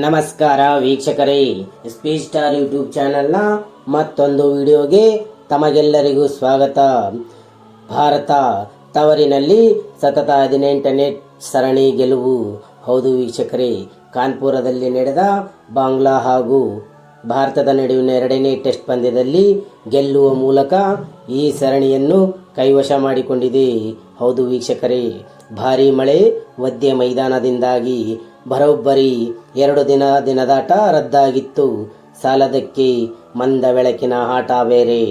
ನಮಸ್ಕಾರ ವೀಕ್ಷಕರೇ. Speech star YouTube ಚಾನೆಲ್ನ ಮತ್ತೊಂದು ವಿಡಿಯೋಗೆ ತಮಗೆಲ್ಲರಿಗೂ ಸ್ವಾಗತ. ಭಾರತ ತವರಿನಲ್ಲಿ ಸತತ ಹದಿನೆಂಟನೇ ಸರಣಿ ಗೆಲುವು. ಹೌದು ವೀಕ್ಷಕರೇ, ಕಾನ್ಪುರದಲ್ಲಿ ನಡೆದ ಬಾಂಗ್ಲಾ ಹಾಗೂ ಭಾರತದ ನಡುವಿನ ಎರಡನೇ ಟೆಸ್ಟ್ ಪಂದ್ಯದಲ್ಲಿ ಗೆಲ್ಲುವ ಮೂಲಕ ಈ ಸರಣಿಯನ್ನು ಕೈವಶ ಮಾಡಿಕೊಂಡಿದೆ. ಹೌದು ವೀಕ್ಷಕರೇ ಭಾರೀ ಮಳೆ, ಒದ್ದೆ ಮೈದಾನದಿಂದಾಗಿ ಬರೋಬ್ಬರಿ ಎರಡು ದಿನ ದಿನದಾಟ ರದ್ದಾಗಿತ್ತು. ಸಾಲದಕ್ಕೆ ಮಂದ ಬೆಳಕಿನ ಆಟ ಬೇರೆ.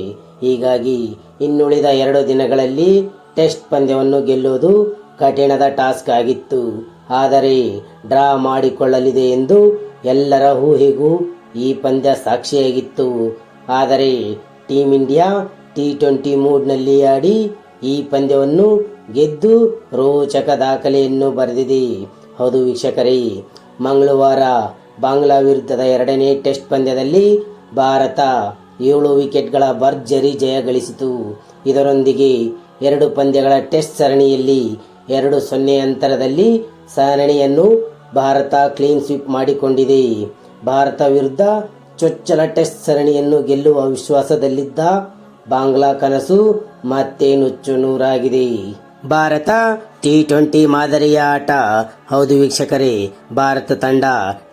ಹೀಗಾಗಿ ಇನ್ನುಳಿದ ಎರಡು ದಿನಗಳಲ್ಲಿ ಟೆಸ್ಟ್ ಪಂದ್ಯವನ್ನು ಗೆಲ್ಲುವುದು ಕಠಿಣದ ಟಾಸ್ಕ್ ಆಗಿತ್ತು. ಆದರೆ ಡ್ರಾ ಮಾಡಿಕೊಳ್ಳಲಿದೆ ಎಂದು ಎಲ್ಲರ ಊಹೆಗೂ ಈ ಪಂದ್ಯ ಸಾಕ್ಷಿಯಾಗಿತ್ತು. ಆದರೆ ಟೀಮ್ ಇಂಡಿಯಾ ಟಿ ಟ್ವೆಂಟಿ ಮೂಡ್ನಲ್ಲಿ ಆಡಿ ಈ ಪಂದ್ಯವನ್ನು ಗೆದ್ದು ರೋಚಕ ದಾಖಲೆಯನ್ನು ಬರೆದಿದೆ. ಹೌದು ವೀಕ್ಷಕರೇ, ಮಂಗಳವಾರ ಬಾಂಗ್ಲಾ ವಿರುದ್ಧದ ಎರಡನೇ ಟೆಸ್ಟ್ ಪಂದ್ಯದಲ್ಲಿ ಭಾರತ ಏಳು ವಿಕೆಟ್ಗಳ ಭರ್ಜರಿ ಜಯ ಗಳಿಸಿತು. ಇದರೊಂದಿಗೆ ಎರಡು ಪಂದ್ಯಗಳ ಟೆಸ್ಟ್ ಸರಣಿಯಲ್ಲಿ ಎರಡು ಸೊನ್ನೆ ಅಂತರದಲ್ಲಿ ಸರಣಿಯನ್ನು ಭಾರತ ಕ್ಲೀನ್ ಸ್ವೀಪ್ ಮಾಡಿಕೊಂಡಿದೆ. ಭಾರತ ವಿರುದ್ಧ ಚೊಚ್ಚಲ ಟೆಸ್ಟ್ ಸರಣಿಯನ್ನು ಗೆಲ್ಲುವ ವಿಶ್ವಾಸದಲ್ಲಿದ್ದ ಬಾಂಗ್ಲಾ ಕನಸು ಮತ್ತೆ ನುಚ್ಚು ನೂರಾಗಿದೆ ಭಾರತ ಟಿ ಟ್ವೆಂಟಿ ಮಾದರಿಯ ಆಟ. ಹೌದು ವೀಕ್ಷಕರೇ, ಭಾರತ ತಂಡ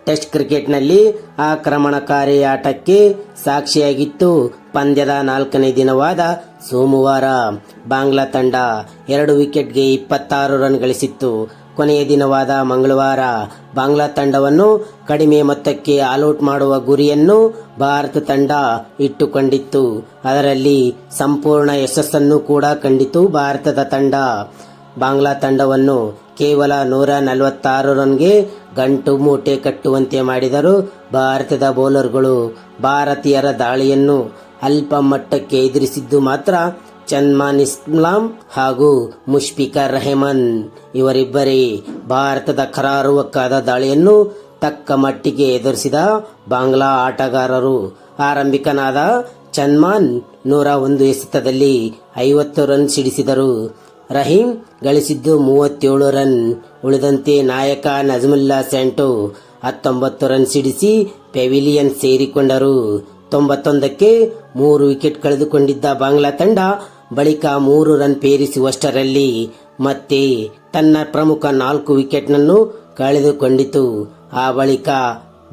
ಟೆಸ್ಟ್ ಕ್ರಿಕೆಟ್ನಲ್ಲಿ ಆಕ್ರಮಣಕಾರಿ ಆಟಕ್ಕೆ ಸಾಕ್ಷಿಯಾಗಿತ್ತು. ಪಂದ್ಯದ ನಾಲ್ಕನೇ ದಿನವಾದ ಸೋಮವಾರ. ಬಾಂಗ್ಲಾ ತಂಡ ಎರಡು ವಿಕೆಟ್ಗೆ ಇಪ್ಪತ್ತಾರು ರನ್ ಗಳಿಸಿತ್ತು. ಕೊನೆಯ ದಿನವಾದ ಮಂಗಳವಾರ. ಬಾಂಗ್ಲಾ ತಂಡವನ್ನು ಕಡಿಮೆ ಮೊತ್ತಕ್ಕೆ ಆಲೌಟ್ ಮಾಡುವ ಗುರಿಯನ್ನು ಭಾರತ ತಂಡ ಇಟ್ಟುಕೊಂಡಿತ್ತು. ಅದರಲ್ಲಿ ಸಂಪೂರ್ಣ ಯಶಸ್ಸನ್ನು ಕೂಡ ಕಂಡಿತು ಭಾರತದ ತಂಡ. ಬಾಂಗ್ಲಾ ತಂಡವನ್ನು ಕೇವಲ ನೂರ ನಲವತ್ತಾರು ರನ್ಗೆ ಗಂಟು ಮೂಟೆ ಕಟ್ಟುವಂತೆ ಮಾಡಿದರು ಭಾರತದ ಬೌಲರ್ಗಳು. ಭಾರತೀಯರ ದಾಳಿಯನ್ನು ಅಲ್ಪ ಮಟ್ಟಕ್ಕೆ ಎದುರಿಸಿದ್ದು ಮಾತ್ರ ಚನ್ಮಾನ್ ಇಸ್ಲಾಂ ಹಾಗೂ ಮುಷ್ಫಿಕರ್ ರೆಹಮಾನ್ ಇವರಿಬ್ಬರೇ ಭಾರತದ ಕರಾರುವಕ್ಕಾದ ದಾಳಿಯನ್ನು ತಕ್ಕ ಮಟ್ಟಿಗೆ ಎದುರಿಸಿದ ಬಾಂಗ್ಲಾ ಆಟಗಾರರು. ಆರಂಭಿಕನಾದ ಚನ್ಮಾನ್ ನೂರ ಒಂದು ಎಸೆತದಲ್ಲಿ ಐವತ್ತು ರನ್ ಸಿಡಿಸಿದರು. ರಹೀಂ ಗಳಿಸಿದ್ದು ಮೂವತ್ತೇಳು ರನ್. ಉಳಿದಂತೆ ನಾಯಕ ನಜ್ಮುಲ್ಲಾ ಸೆಂಟೋ ಹತ್ತೊಂಬತ್ತು ರನ್ ಸಿಡಿಸಿ ಪೆವಿಲಿಯನ್ ಸೇರಿಕೊಂಡರು. ತೊಂಬತ್ತೊಂದಕ್ಕೆ ಮೂರು ವಿಕೆಟ್ ಕಳೆದುಕೊಂಡಿದ್ದ ಬಾಂಗ್ಲಾ ತಂಡ ಬಳಿಕ ಮೂರು ರನ್ ಪೇರಿಸುವಷ್ಟರಲ್ಲಿ ಮತ್ತೆ ತನ್ನ ಪ್ರಮುಖ ನಾಲ್ಕು ವಿಕೆಟ್ನನ್ನು ಕಳೆದುಕೊಂಡಿತು. ಆ ಬಳಿಕ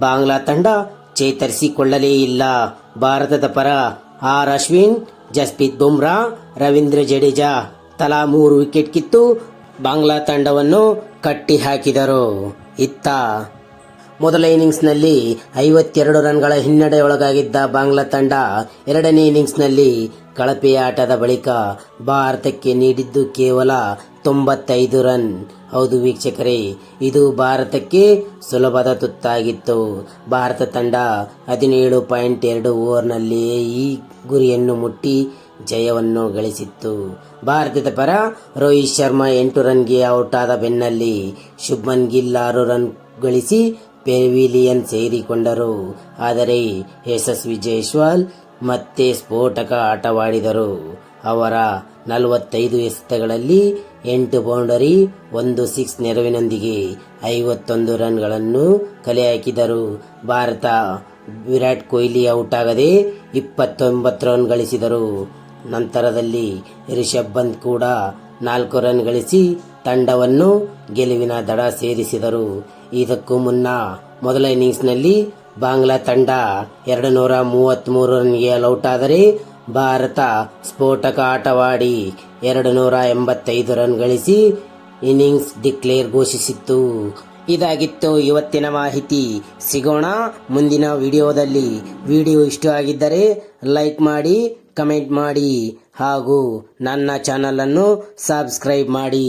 ಬಾಂಗ್ಲಾ ತಂಡ ಚೇತರಿಸಿಕೊಳ್ಳಲೇ ಇಲ್ಲ. ಭಾರತದ ಪರ ಆರ್ ಅಶ್ವಿನ್, ಜಸ್ಪ್ರೀತ್ ಬುಮ್ರಾ, ರವೀಂದ್ರ ಜಡೇಜಾ ತಲಾ ಮೂರು ವಿಕೆಟ್ ಕಿತ್ತು ಬಾಂಗ್ಲಾ ತಂಡವನ್ನು ಕಟ್ಟಿ ಹಾಕಿದರು ಇತ್ತ ಮೊದಲ ಇನ್ನಿಂಗ್ಸ್ನಲ್ಲಿ ಐವತ್ತೆರಡು ರನ್ಗಳ ಹಿನ್ನಡೆಯೊಳಗಾಗಿದ್ದ ಬಾಂಗ್ಲಾ ತಂಡ ಎರಡನೇ ಇನ್ನಿಂಗ್ಸ್ನಲ್ಲಿ ಕಳಪೆಯ ಆಟದ ಬಳಿಕ ಭಾರತಕ್ಕೆ ನೀಡಿದ್ದು ಕೇವಲ ತೊಂಬತ್ತೈದು ರನ್. ಹೌದು ವೀಕ್ಷಕರೇ, ಇದು ಭಾರತಕ್ಕೆ ಸುಲಭದ ತುತ್ತಾಗಿತ್ತು. ಭಾರತ ತಂಡ ಹದಿನೇಳು ಪಾಯಿಂಟ್ ಎರಡು ಓವರ್ನಲ್ಲಿಯೇ ಈ ಗುರಿಯನ್ನು ಮುಟ್ಟಿ ಜಯವನ್ನು ಗಳಿಸಿತ್ತು. ಭಾರತದ ಪರ ರೋಹಿತ್ ಶರ್ಮಾ ಎಂಟು ರನ್ಗೆ ಔಟ್ ಆದ ಬೆನ್ನಲ್ಲಿ ಶುಭ್ಮನ್ ಗಿಲ್ ಆರು ರನ್ ಗಳಿಸಿ ಪೆವಿಲಿಯನ್ ಸೇರಿಕೊಂಡರು. ಆದರೆ ಯಶಸ್ವಿ ಜೈಸ್ವಾಲ್ ಮತ್ತೆ ಸ್ಫೋಟಕ ಆಟವಾಡಿದರು. ಅವರ ನಲವತ್ತೈದು ಎಸೆತಗಳಲ್ಲಿ ಎಂಟು ಬೌಂಡರಿ, ಒಂದು ಸಿಕ್ಸ್ ನೆರವಿನೊಂದಿಗೆ ಐವತ್ತೊಂದು ರನ್ಗಳನ್ನು ಕಲೆ ಹಾಕಿದರು ಭಾರತ ವಿರಾಟ್ ಕೊಹ್ಲಿ ಔಟ್ ಆಗದೆ ಇಪ್ಪತ್ತೊಂಬತ್ತು ರನ್ ಗಳಿಸಿದರು. ನಂತರದಲ್ಲಿ ರಿಷಬ್ ಪಂತ್ ಕೂಡ ನಾಲ್ಕು ರನ್ ಗಳಿಸಿ ತಂಡವನ್ನು ಗೆಲುವಿನ ದಡ ಸೇರಿಸಿದರು. ಇದಕ್ಕೂ ಮುನ್ನ ಮೊದಲ ಇನ್ನಿಂಗ್ಸ್ನಲ್ಲಿ ಬಾಂಗ್ಲಾ ತಂಡ ಎರಡು ನೂರ ಮೂವತ್ತ್ಮೂರು ರನ್ಗೆ ಆದರೆ ಭಾರತ ಸ್ಫೋಟಕ ಆಟವಾಡಿ ಎರಡು ನೂರ ಎಂಬತ್ತೈದು ರನ್ ಗಳಿಸಿ ಇನ್ನಿಂಗ್ಸ್ ಡಿಕ್ಲೇರ್ ಘೋಷಿಸಿತ್ತು. ಇದಾಗಿತ್ತು ಇವತ್ತಿನ ಮಾಹಿತಿ. ಸಿಗೋಣ ಮುಂದಿನ ವಿಡಿಯೋದಲ್ಲಿ. ವಿಡಿಯೋ ಇಷ್ಟ ಆಗಿದ್ದರೆ ಲೈಕ್ ಮಾಡಿ, ಕಮೆಂಟ್ ಮಾಡಿ ಹಾಗೂ ನನ್ನ ಚಾನಲನ್ನು ಸಬ್ಸ್ಕ್ರೈಬ್ ಮಾಡಿ.